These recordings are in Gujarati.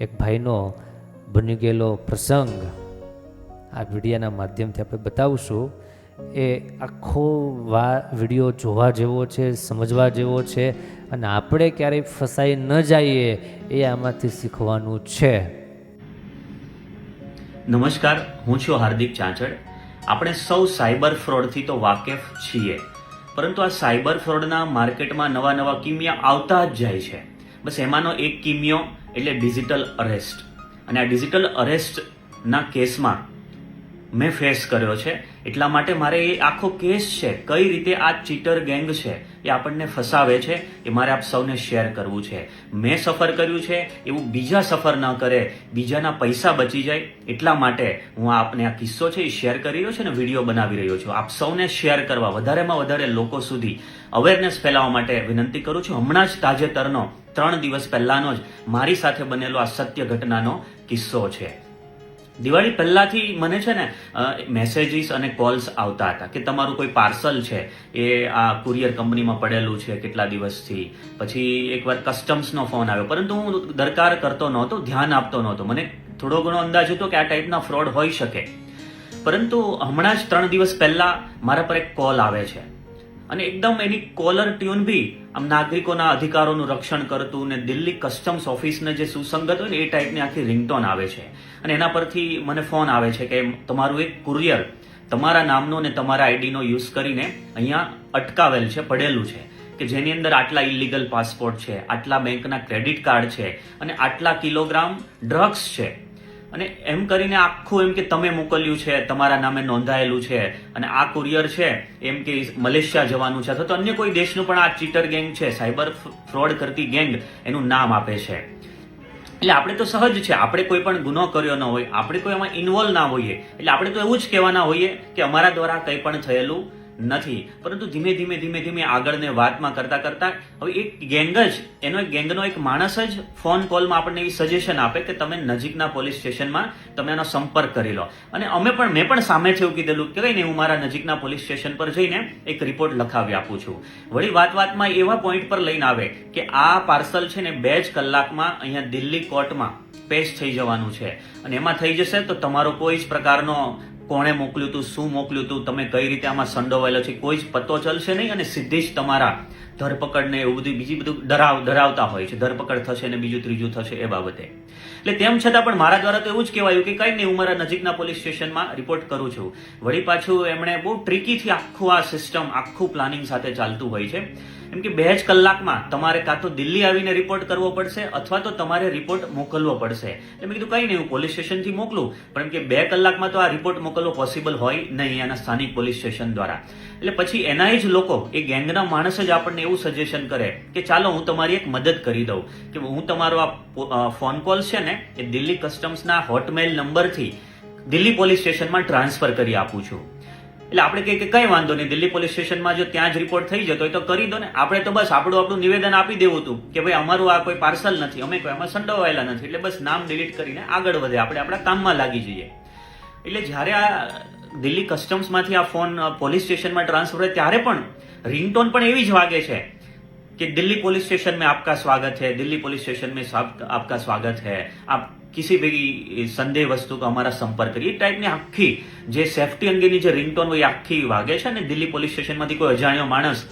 એક ભાઈનો બની ગયેલો પ્રસંગ આ વિડીયાના માધ્યમથી આપણે બતાવશું. એ આખો વા, વીડિયો જોવા જેવો છે, સમજવા જેવો છે અને આપણે ક્યારેય ફસાઈ ન જઈએ એ આમાંથી શીખવાનું છે. નમસ્કાર, હું છું હાર્દિક ચાંચડ. આપણે સૌ સાયબર ફ્રોડથી તો વાકેફ છીએ, પરંતુ આ સાયબર ફ્રોડના માર્કેટમાં નવા નવા કિમિયા આવતા જ જાય છે. બસ એમાંનો એક કિમિયો એટલે ડિજિટલ અરેસ્ટ અને આ ડિજિટલ અરેસ્ટના કેસમાં મેં ફેસ કર્યો છે. એટલા માટે મારે એ આખો કેસ છે, કઈ રીતે આ ચીટર ગેંગ છે, એ આપણને ફસાવે છે, એ મારે આપ સૌને શેર કરવું છે. મેં સફર કર્યું છે, એવું બીજા સફર ન કરે, બીજાના પૈસા બચી જાય, એટલા માટે હું આપને આ કિસ્સો છે એ શેર કરી રહ્યો છું ને વીડિયો બનાવી રહ્યો છું. આપ સૌને શેર કરવા, વધારેમાં વધારે લોકો સુધી અવેરનેસ ફેલાવવા માટે વિનંતી કરું છું. હમણાં જ તાજેતરનો ત્રણ દિવસ પહેલાંનો જ મારી સાથે બનેલો આ સત્ય ઘટનાનો કિસ્સો છે. દિવાળી પહેલાંથી મને છે ને મેસેજીસ અને કોલ્સ આવતા હતા કે તમારું કોઈ પાર્સલ છે એ આ કુરિયર કંપનીમાં પડેલું છે કેટલા દિવસથી. પછી એકવાર કસ્ટમ્સનો ફોન આવ્યો. પરંતુ હું દરકાર કરતો નહોતો, ધ્યાન આપતો નહોતો. મને થોડો ઘણો અંદાજ હતો કે આ ટાઈપના ફ્રોડ હોઈ શકે. પરંતુ હમણાં જ ત્રણ દિવસ પહેલાં મારા પર એક કોલ આવે છે. અને એકદમ એની કોલર ટ્યુન બી આમ નાગરિકોના અધિકારોનું રક્ષણ કરતું ને દિલ્હી કસ્ટમ્સ ઓફિસને જે સુસંગત હોય ને એ ટાઈપની આખી રિંગટોન આવે છે. અને એના પરથી મને ફોન આવે છે કે તમારું એક કુરિયર તમારા નામનો ને તમારા આઈડીનો યુઝ કરીને અહીંયા અટકાવેલ છે, પડેલું છે કે જેની અંદર આટલા ઇલીગલ પાસપોર્ટ છે, આટલા બેંકના ક્રેડિટ કાર્ડ છે અને આટલા કિલોગ્રામ ડ્રગ્સ છે. અને એમ કરીને આખું એમ કે તમે મોકલ્યું છે, તમારા નામે નોંધાયેલું છે અને આ કુરિયર છે, એમ કે મલેશિયા જવાનું છે અથવા તો અન્ય કોઈ દેશનું પણ આ ચીટર ગેંગ છે, સાયબર ફ્રોડ કરતી ગેંગ, એનું નામ આપે છે. એટલે આપણે તો સહજ છે, આપણે કોઈ પણ ગુનો કર્યો ન હોય, આપણે કોઈ એમાં ઇન્વોલ્વ ના હોઈએ, એટલે આપણે તો એવું જ કહેવાના હોઈએ કે અમારા દ્વારા કંઈ પણ થયેલું નથી. પરંતુ ધીમે ધીમે ધીમે ધીમે આગળને વાતમાં કરતા કરતા હવે એક ગેંગ જ, એનો એક ગેંગનો એક માણસ જ ફોન કોલમાં આપણને એવી સજેશન આપે કે તમે નજીકના પોલીસ સ્ટેશનમાં તમે એનો સંપર્ક કરી લો. અને અમે પણ, મેં પણ સામેથી એવું કીધેલું કે કંઈ નહીં, હું મારા નજીકના પોલીસ સ્ટેશન પર જઈને એક રિપોર્ટ લખાવી આપું છું. વળી વાત, વાતમાં એવા પોઈન્ટ પર લઈને આવે કે આ પાર્સલ છે ને બે જ કલાકમાં અહીંયા દિલ્હી કોર્ટમાં પેશ થઈ જવાનું છે. અને એમાં થઈ જશે તો તમારો કોઈ જ પ્રકારનો કોણે મોકલ્યું હતું શું મોકલ્યું હતું તમે કઈ રીતે આમાં સંડોવાયેલો છે? કોઈ જ પતો ચલશે નહીં અને સીધી જ તમારા ધરપકડ ને એવું બધું, બીજી બધું ડરાવ, ડરાવતા હોય છે. ધરપકડ થશે ને બીજું ત્રીજું થશે એ બાબતે. એટલે તેમ છતાં પણ મારા દ્વારા તો એવું જ કહેવાયું કે કંઈ નહીં, હું મારા નજીકના પોલીસ સ્ટેશનમાં રિપોર્ટ કરું છું. વળી પાછું એમણે બહુ ટ્રીકીથી આખું આ સિસ્ટમ, આખું પ્લાનિંગ સાથે ચાલતું હોય છે. એમ કે બે જ કલાકમાં તમારે કાં તો દિલ્હી આવીને રિપોર્ટ કરવો પડશે અથવા તો તમારે રિપોર્ટ મોકલવો પડશે. એટલે મેં કીધું કંઈ નહીં, હું પોલીસ સ્ટેશનથી મોકલું. પણ એમ કે બે કલાકમાં તો આ રિપોર્ટ મોકલવો પોસિબલ હોય નહીં એના સ્થાનિક પોલીસ સ્ટેશન દ્વારા. એટલે પછી એના જ લોકો, એ ગેંગના માણસ જ આપણને એવું સજેશન કરે કે ચાલો હું તમારી એક મદદ કરી દઉં. કે હું તમારો આ ફોન કોલ છે ને, એ દિલ્હી કસ્ટમ્સના હોટમેલ નંબરથી દિલ્હી પોલીસ સ્ટેશનમાં ટ્રાન્સફર કરી આપું છું. એટલે આપણે કહીએ કે કંઈ વાંધો નહીં, દિલ્હી પોલીસ સ્ટેશનમાં જો ત્યાં જ રિપોર્ટ થઈ જતો હોય તો કરી દો ને. આપણે તો બસ આપણું આપણું નિવેદન આપી દેવું હતું કે ભાઈ અમારું આ કોઈ પાર્સલ નથી, અમે કોઈ એમાં સંડોવાયેલા નથી. એટલે બસ નામ ડિલીટ કરીને આગળ વધે, આપણે આપણા કામમાં લાગી જઈએ. એટલે જ્યારે આ દિલ્હી કસ્ટમ્સમાંથી આ ફોન પોલીસ સ્ટેશનમાં ટ્રાન્સફર થાય ત્યારે પણ રિંગટોન પણ એવી જ વાગે છે कि दिल्ली पुलिस स्टेशन में आपका स्वागत है दिल्ली पुलिस स्टेशन में सब आपका स्वागत है आप किसी भी संदेह वस्तु का हमारा संपर्क करिए એ ટાઈપની આખી જે સેફટી અંગેની જે રિંગટોન હોય એ આખી વાગે છે અને દિલ્હી પોલીસ સ્ટેશનમાંથી કોઈ અજાણ્યો માણસ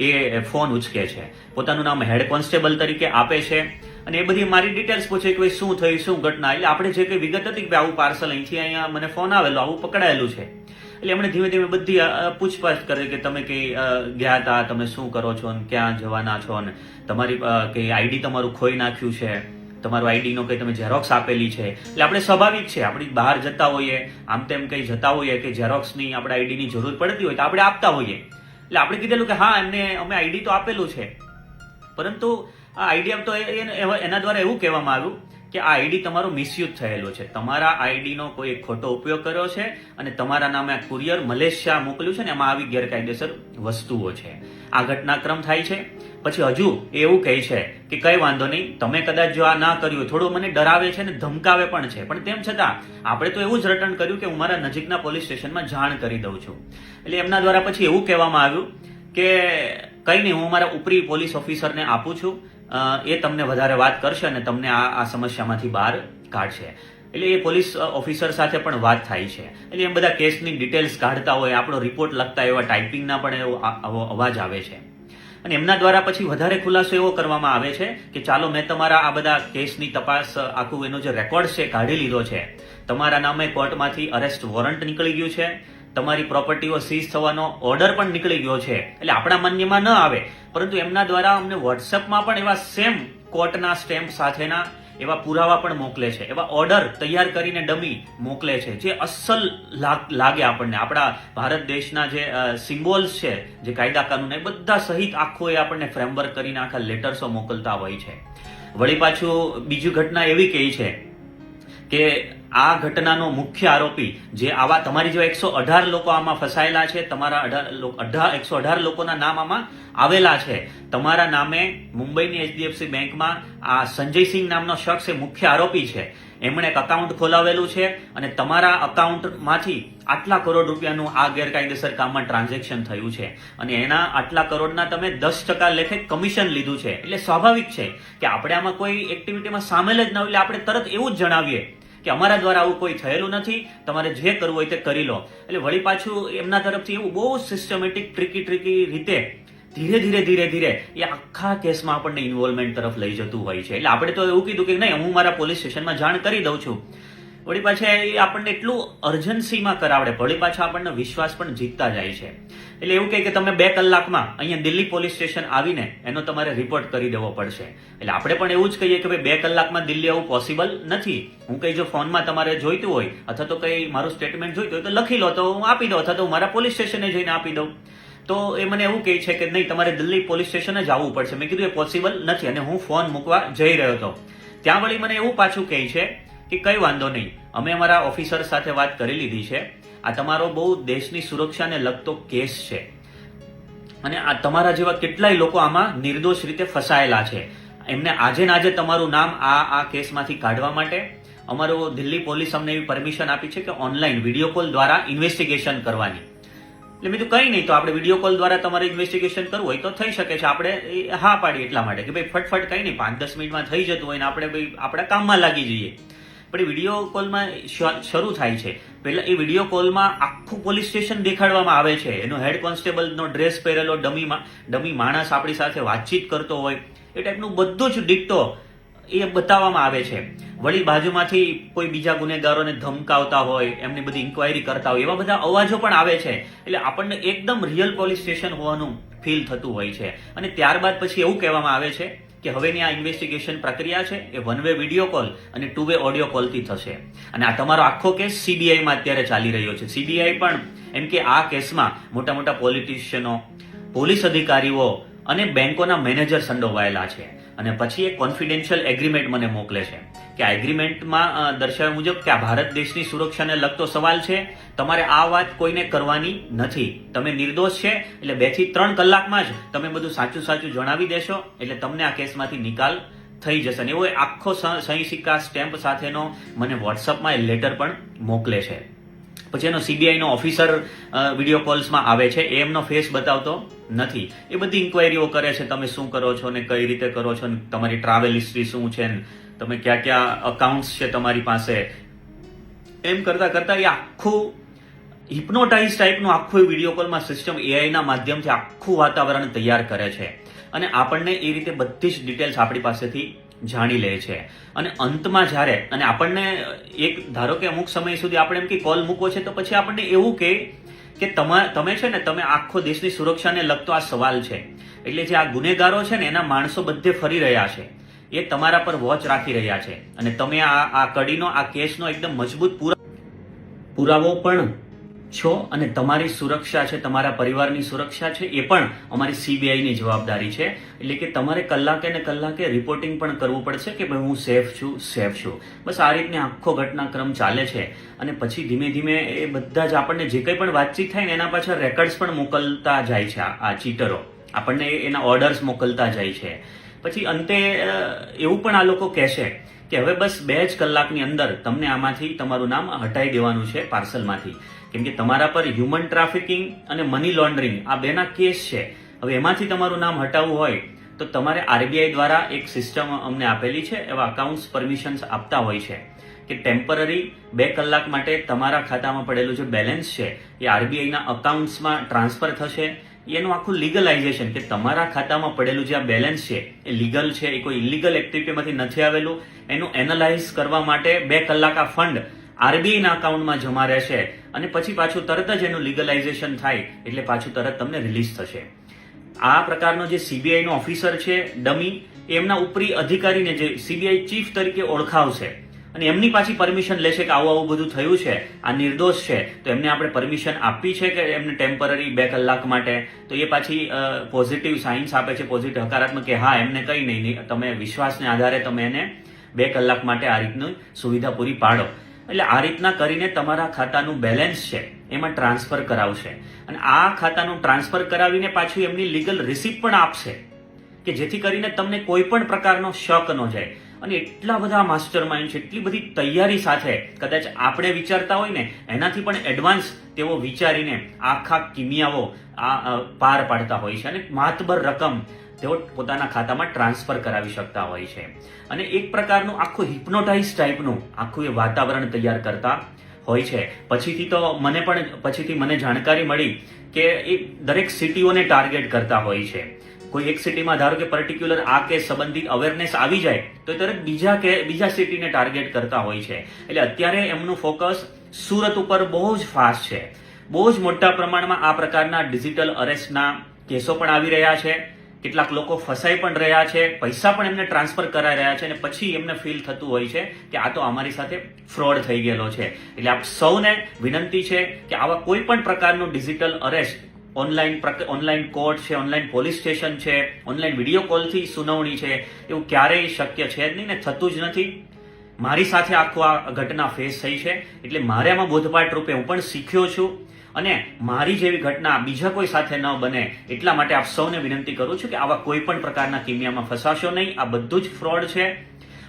એ ફોન ઉચકે છે પોતાનું નામ હેડ કોન્સ્ટેબલ તરીકે આપે છે અને એ બધી મારી ડિટેલ્સ પૂછે કે ભાઈ શું થયું શું ઘટના એટલે આપણે જે કંઈ વિગત હતી કે આવું પાર્સલ અહીંથી અહીંયા મને ફોન આવેલો આવું પકડાયેલું છે એટલે એમણે ધીમે ધીમે બધી પૂછપાછ કરી કે તમે કઈ ગયા હતા તમે શું કરો છો ને ક્યાં જવાના છો ને તમારી કઈ આઈડી તમારું ખોઈ નાખ્યું છે? તમારું આઈડી નો કઈ તમે ઝેરોક્સ આપેલી છે? એટલે આપણે સ્વાભાવિક છે, આપણે બહાર જતા હોઈએ, આમ તેમ કઈ જતા હોઈએ કે ઝેરોક્સની આપણે આઈડીની જરૂર પડતી હોય તો આપણે આપતા હોઈએ. એટલે આપણે કીધેલું કે હા, એમને, અમે આઈડી તો આપેલું છે. પરંતુ આ આઈડી તો એ- એ- એના દ્વારા એવું કહેવામાં આવ્યું કે આ આઈડી તમારો મિસયુઝ થયેલો છે. તમારા આઈડીનો કોઈ ખોટો ઉપયોગ કર્યો છે અને તમારા નામે આ કુરિયર મલેશિયા મોકલ્યું છે ને એમાં આવી ગેરકાયદેસર વસ્તુઓ છે. આ ઘટનાક્રમ થાય છે. પછી હજુ એવું કહે છે કે કઈ વાંધો નહીં, તમે કદાચ જો આ ના કર્યું થોડો મને ડરાવે છે ને ધમકાવે પણ છે. પણ તેમ છતાં, આપણે તો એવું જ રટણ કર્યું કે હું મારા નજીકના પોલીસ સ્ટેશનમાં જાણ કરી દઉં છું. એટલે એમના દ્વારા પછી એવું કહેવામાં આવ્યું કે કંઈ નહીં, હું મારા ઉપરી પોલીસ ઓફિસરને આપું છું. એ તમને વધારે વાત કરશે અને તમને આ આ સમસ્યામાંથી બહાર કાઢશે. એટલે એ પોલીસ ઓફિસર સાથે પણ વાત થાય છે. એટલે એમ બધા કેસની ડિટેલ્સ કાઢતા હોય, આપણો રિપોર્ટ લખતા એવા ટાઈપિંગના પણ એવો અવાજ આવે છે. અને એમના દ્વારા પછી વધારે ખુલાસો એવો કરવામાં આવે છે કે ચાલો મેં તમારા આ બધા કેસની તપાસ, આખું એનો જે રેકોર્ડ છે કાઢી લીધો છે. તમારા નામે કોર્ટમાંથી અરેસ્ટ વોરંટ નીકળી ગયું છે. તમારી પ્રોપર્ટીઓ સીઝ થવાનો ઓર્ડર પણ નીકળી ગયો છે. એટલે આપણા માન્યમાં ન આવે. પરંતુ એમના દ્વારા અમને વોટ્સએપમાં પણ એવા સેમ કોર્ટના સ્ટેમ્પ સાથેના એવા પુરાવા પણ મોકલે છે. એવા ઓર્ડર તૈયાર કરીને ડમી મોકલે છે. જે અસલ લાગ- આપણને. આપણા ભારત દેશના જે સિમ્બોલ્સ છે, જે કાયદા કાનૂન, એ બધા સહિત આખું એ આપણને ફ્રેમવર્ક કરીને આખા લેટર્સો મોકલતા હોય છે. વળી પાછું બીજી ઘટના એવી કહી છે કે આ ઘટનાનો મુખ્ય આરોપી જે આવા તમારી જો એકસો અઢાર લોકો આમાં ફસાયેલા છે, તમારા અઢાર એકસો અઢાર લોકોના નામ આમાં આવેલા છે. તમારા નામે મુંબઈની એચડીએફસી બેંકમાં આ સંજયસિંહ નામનો શખ્સ એ મુખ્ય આરોપી છે. એમણે એક અકાઉન્ટ ખોલાવેલું છે અને તમારા અકાઉન્ટમાંથી આટલા કરોડ રૂપિયાનું આ ગેરકાયદેસર કામમાં ટ્રાન્ઝેક્શન થયું છે. અને એના આટલા કરોડના તમે દસ ટકા લેખે કમિશન લીધું છે. એટલે સ્વાભાવિક છે કે આપણે આમાં કોઈ એક્ટિવિટીમાં સામેલ જ ન એટલે આપણે તરત એવું જ જણાવીએ કે અમારા દ્વારા આવું કોઈ થયેલું નથી, તમારે જે કરવું હોય તે કરી લો. એટલે વળી પાછું એમના તરફથી એવું બહુ સિસ્ટમેટિક ટ્રીકી ટ્રીકી રીતે ધીરે ધીરે ધીરે ધીરે એ આખા કેસમાં આપણને ઇન્વોલ્વમેન્ટ તરફ લઈ જતું હોય છે. એટલે આપણે તો એવું કીધું કે નહીં, હું મારા પોલીસ સ્ટેશનમાં જાણ કરી દઉં છું. વળી પાછા એ આપણને એટલું અર્જન્સીમાં કરાવડે, વળી પાછા આપણને વિશ્વાસ પણ જીતતા જાય છે. એટલે એવું કહે કે તમે બે કલાકમાં અહીંયા દિલ્હી પોલીસ સ્ટેશન આવીને એનો તમારે રિપોર્ટ કરી દેવો પડશે. એટલે આપણે પણ એવું જ કહીએ કે ભાઈ બે કલાકમાં દિલ્હી આવું પોસિબલ નથી. હું કંઈ જો ફોનમાં તમારે જોઈતું હોય, અથવા તો કંઈ મારું સ્ટેટમેન્ટ જોઈતું હોય તો લખી લો, તો હું આપી દઉં, અથવા તો હું મારા પોલીસ સ્ટેશને જઈને આપી દઉં. તો એ મને એવું કહે છે કે નહીં, તમારે દિલ્હી પોલીસ સ્ટેશન જ આવવું પડશે. મેં કીધું એ પોસિબલ નથી અને હું ફોન મૂકવા જઈ રહ્યો હતો. ત્યાં વળી મને એવું પાછું કહે છે કે કઈ વાંધો નહીં. અમે અમારા ઓફિસર સાથે વાત કરી લીધી છે. આ તમારો બહુ દેશની સુરક્ષાને લગતો કેસ છે. અને આ તમારા જેવા કેટલાય લોકો આમાં નિર્દોષ રીતે ફસાયેલા છે. એમને આજે ને આજે તમારું નામ આ આ કેસમાંથી કાઢવા માટે અમારો દિલ્હી પોલીસ અમને એવી પરમિશન આપી છે કે ઓનલાઈન વીડિયો કોલ દ્વારા ઇન્વેસ્ટિગેશન કરવાની. એટલે કીધું કંઈ નહીં, તો આપણે વીડિયો કોલ દ્વારા તમારે ઇન્વેસ્ટિગેશન કરવું હોય તો થઈ શકે છે. આપણે હા પાડી એટલા માટે કે ભાઈ ફટફટ કંઈ નહીં, પાંચ દસ મિનિટમાં થઈ જતું હોય ને આપણે ભાઈ આપણા કામમાં લાગી જઈએ. પણ એ વીડિયો કોલમાં શરૂ થાય છે. પહેલા એ વીડિયો કોલમાં આખું પોલીસ સ્ટેશન દેખાડવામાં આવે છે. એનો હેડ કોન્સ્ટેબલનો ડ્રેસ પહેરેલો ડમીમાં ડમી માણસ આપણી સાથે વાતચીત કરતો હોય, એ ટાઈપનું બધું જ ડિક્ટો એ બતાવવામાં આવે છે. વળી બાજુમાંથી કોઈ બીજા ગુનેગારોને ધમકાવતા હોય, એમની બધી ઇન્ક્વાયરી કરતા હોય, એવા બધા અવાજો પણ આવે છે. એટલે આપણને એકદમ રિયલ પોલીસ સ્ટેશન હોવાનું ફીલ થતું હોય છે. અને ત્યારબાદ પછી એવું કહેવામાં આવે છે કે હવેની આ ઇન્વેસ્ટિગેશન પ્રક્રિયા છે એ વન વે વીડિયો કોલ અને ટુ વે ઓડિયો કોલથી થશે. અને આ તમારો આખો કેસ સીબીઆઈમાં અત્યારે ચાલી રહ્યો છે. સીબીઆઈ પણ એમ કે આ કેસમાં મોટા મોટા પોલિટિશિયનો પોલીસ અધિકારીઓ અને બેન્કોના મેનેજર સંડોવાયેલા છે. અને પછી એક કોન્ફિડેન્શિયલ એગ્રીમેન્ટ મને મોકલે છે. કે આ એગ્રીમેન્ટમાં દર્શાવ્યા મુજબ કે આ ભારત દેશની સુરક્ષાને લગતો સવાલ છે. તમારે આ વાત કોઈને કરવાની નથી. તમે નિર્દોષ છે, એટલે બેથી ત્રણ કલાકમાં જ તમે બધું સાચું સાચું જણાવી દેશો, એટલે તમને આ કેસમાંથી નિકાલ થઈ જશે. અને એવો આખો સહી સિક્કા સ્ટેમ્પ સાથેનો મને વોટ્સઅપમાં એ લેટર પણ મોકલે છે. પછી એનો સીબીઆઈનો ઓફિસર વીડિયો કોલ્સમાં આવે છે, એ એમનો ફેસ બતાવતો નથી. એ બધી ઇન્ક્વાયરીઓ કરે છે, તમે શું કરો છો ને કઈ રીતે કરો છો ને તમારી ટ્રાવેલ હિસ્ટ્રી શું છે ને તમે ક્યાં ક્યાં અકાઉન્ટ્સ છે તમારી પાસે? એમ કરતા કરતા એ આખું હિપ્નોટાઇઝ ટાઈપનું આખું વીડિયો કોલમાં સિસ્ટમ એઆઈના માધ્યમથી આખું વાતાવરણ તૈયાર કરે છે. અને આપણને એ રીતે બધી જ ડિટેલ્સ આપણી પાસેથી જાણી લે છે. અને અંતમાં જ્યારે, અને આપણને એક, ધારો કે અમુક સમય સુધી આપણે એમ કે કોલ મૂકવો છે, તો પછી આપણને એવું કે કે તમા છે ને, તમે આખો દેશની સુરક્ષાને લગતો આ સવાલ છે. એટલે જે આ ગુનેગારો છે ને, એના માણસો બધે ફરી રહ્યા છે. એ તમારા પર વોચ રાખી રહ્યા છે. અને તમે આ આ કડીનો, આ કેસનો એકદમ મજબૂત પુરા, પુરાવો પણ છો અને તમારી સુરક્ષા છે, તમારા પરિવારની સુરક્ષા છે, એ પણ અમારી સીબીઆઈની જવાબદારી છે. એટલે કે તમારે કલાકે ને કલાકે રિપોર્ટિંગ પણ કરવું પડશે કે ભાઈ હું સેફ છું સેફ છું. બસ આ રીતને આખો ઘટનાક્રમ ચાલે છે. અને પછી ધીમે ધીમે એ બધા જ આપણને જે કંઈ પણ વાતચીત થાય ને એના પાછળ રેકર્ડ્સ પણ મોકલતા જાય છે આ ચીટરો આપણને એના ઓર્ડર્સ મોકલતા જાય છે. પછી અંતે એવું પણ આ લોકો કહેશે કે હવે બસ બે જ કલાકની અંદર તમને આમાંથી તમારું નામ હટાવી દેવાનું છે પાર્સલમાંથી. કેમ કે તમારા પર હ્યુમન ટ્રાફિકિંગ અને મની લોન્ડરિંગ આ બેના કેસ છે. હવે એમાંથી તમારું નામ હટાવવું હોય તો તમારે આરબીઆઈ દ્વારા એક સિસ્ટમ અમને આપેલી છે, એવા અકાઉન્ટ્સ પરમિશન્સ આપતા હોય છે. કે ટેમ્પરરી બે કલાક માટે તમારા ખાતામાં પડેલું જે બેલેન્સ છે, એ આરબીઆઈના અકાઉન્ટ્સમાં ટ્રાન્સફર થશે એનું આખું લીગલાઇઝેશન કે તમારા ખાતામાં પડેલું જે આ બેલેન્સ છે, એ લીગલ છે, એ કોઈ ઇલીગલ એક્ટિવિટીમાંથી નથી આવેલું, એનું એનાલાઇઝ કરવા માટે બે કલાક આ ફંડ આરબીઆઈના અકાઉન્ટમાં જમા રહેશે અને પછી પાછું તરત જ એનું લીગલાઇઝેશન થાય એટલે પાછું તરત તમને રિલીઝ થશે. આ પ્રકારનો જે સીબીઆઈનો ઓફિસર છે, ડમી, એમના ઉપરી અધિકારીને જે સીબીઆઈ ચીફ તરીકે ઓળખાવશે અને એમની પાછી પરમિશન લેશે કે આવું આવું બધું થયું છે, આ નિર્દોષ છે, તો એમને આપણે પરમિશન આપવી છે કે એમને ટેમ્પરરી બે કલાક માટે? તો એ પાછી પોઝિટિવ સાઇન્સ આપે છે પોઝિટિવ હકારાત્મક કે હા, એમને કંઈ નહીં તમે વિશ્વાસને આધારે તમે એને બે કલાક માટે આ રીતની સુવિધા પૂરી પાડો. એટલે આ રીતના કરીને તમારા ખાતાનું બેલેન્સ છે, એમાં ટ્રાન્સફર કરાવશે. અને આ ખાતાનું ટ્રાન્સફર કરાવીને પાછું એમની લીગલ રિસિપ્ટ પણ આપશે, કે જેથી કરીને તમને કોઈ પણ પ્રકારનો શક ન જાય. અને એટલા બધા માસ્ટર માઇન્ડ છે, એટલી બધી તૈયારી સાથે કદાચ આપણે વિચારતા હોય ને, એનાથી પણ એડવાન્સ તેઓ વિચારીને આખા કિમિયાઓ આ પાર પાડતા હોય છે અને માતબર રકમ તેઓ પોતાના ખાતામાં ટ્રાન્સફર કરાવી શકતા હોય છે. અને એક પ્રકારનું આખું હિપ્નોટાઇઝ ટાઈપનું આખું એ વાતાવરણ તૈયાર કરતા હોય છે. પછીથી તો મને પણ, પછીથી મને જાણકારી મળી કે એ દરેક સિટીઓને ટાર્ગેટ કરતા હોય છે. કોઈ એક સિટીમાં ધારો કે પર્ટિક્યુલર આ કેસ સંબંધિત અવેરનેસ આવી જાય, તો તરત બીજા કે, બીજા સિટીને ટાર્ગેટ કરતા હોય છે. એટલે અત્યારે એમનું ફોકસ સુરત ઉપર બહુ જ ફાસ્ટ છે. બહુ જ મોટા પ્રમાણમાં આ પ્રકારના ડિજિટલ અરેસ્ટના કેસો પણ આવી રહ્યા છે. કેટલાક લોકો ફસાઈ પણ રહ્યા છે. પૈસા પણ એમને ટ્રાન્સફર કરાઈ રહ્યા છે અને પછી એમને ફીલ થતું હોય છે કે આ તો અમારી સાથે ફ્રોડ થઈ ગયેલો છે. એટલે આપ સૌને વિનંતી છે કે આવા કોઈ પણ પ્રકારનું digital arrest online online court છે ઓનલાઈન પોલીસ સ્ટેશન છે ઓનલાઈન વીડિયો કોલથી સુનાવણી છે, એવું ક્યારેય શક્ય છે જ નહીં ને થતું જ નથી. મારી સાથે આખો આ ઘટના ફેસ થઈ છે, એટલે મારે આમાં બોધપાઠ રૂપે હું પણ શીખ્યો છું. અને મારી જેવી ઘટના બીજા કોઈ સાથે ન બને એટલા માટે આપ સૌને વિનંતી કરું છું કે આવા કોઈ પણ પ્રકારના કિમિયામાં ફસાશો નહીં. આ બધું જ ફ્રોડ છે.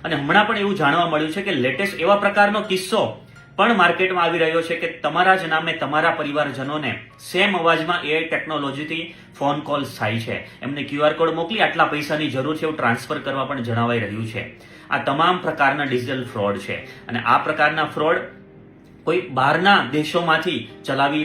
અને હમણાં પણ એવું જાણવા મળ્યું છે કે લેટેસ્ટ એવા પ્રકારનો કિસ્સો પણ માર્કેટમાં આવી રહ્યો છે કે તમારા જ નામે તમારા પરિવારજનોને સેમ અવાજમાં એ ટેકનોલોજીથી ફોન કોલ્સ થાય છે. એમને ક્યુઆર કોડ મોકલી, આટલા પૈસાની જરૂર છે એવું ટ્રાન્સફર કરવા પણ જણાવાઈ રહ્યું છે. આ તમામ પ્રકારના ડિજિટલ ફ્રોડ છે. અને આ પ્રકારના ફ્રોડ કોઈ બહારના દેશોમાંથી ચલાવી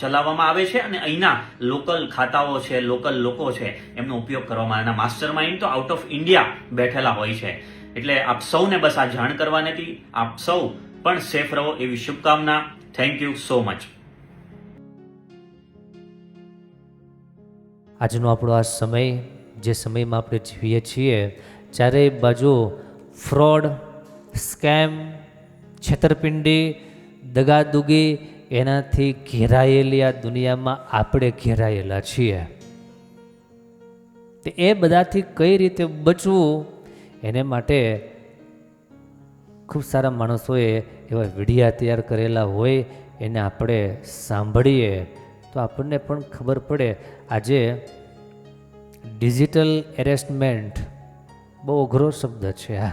ચલાવવામાં આવે છે અને અહીંના લોકલ ખાતાઓ છે લોકલ લોકો છે, એમનો ઉપયોગ કરવામાં એના માસ્ટર માઇન્ડ તો આઉટ ઓફ ઇન્ડિયા બેઠેલા હોય છે. એટલે આપ સૌને બસ આ જાણ કરવાની હતી. આપ સૌ પણ સેફ રહો એવી શુભકામના. થેન્ક યુ સો મચ આજનો આપણો આ સમય, જે સમયમાં આપણે જીવીએ છીએ ચારેય બાજુ ફ્રોડ સ્કેમ છેતરપિંડી, દગાદુગી, એનાથી ઘેરાયેલી આ દુનિયામાં આપણે ઘેરાયેલા છીએ. તે એ બધાથી કઈ રીતે બચવું, એને માટે ખૂબ સારા માણસોએ એવા વિડીયા તૈયાર કરેલા હોય એને આપણે સાંભળીએ, તો આપણને પણ ખબર પડે. આજે ડિજિટલ એરેસ્ટમેન્ટ બહુ અઘરો શબ્દ છે આ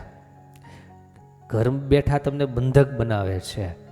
ઘર બેઠા તમને બંધક બનાવે છે.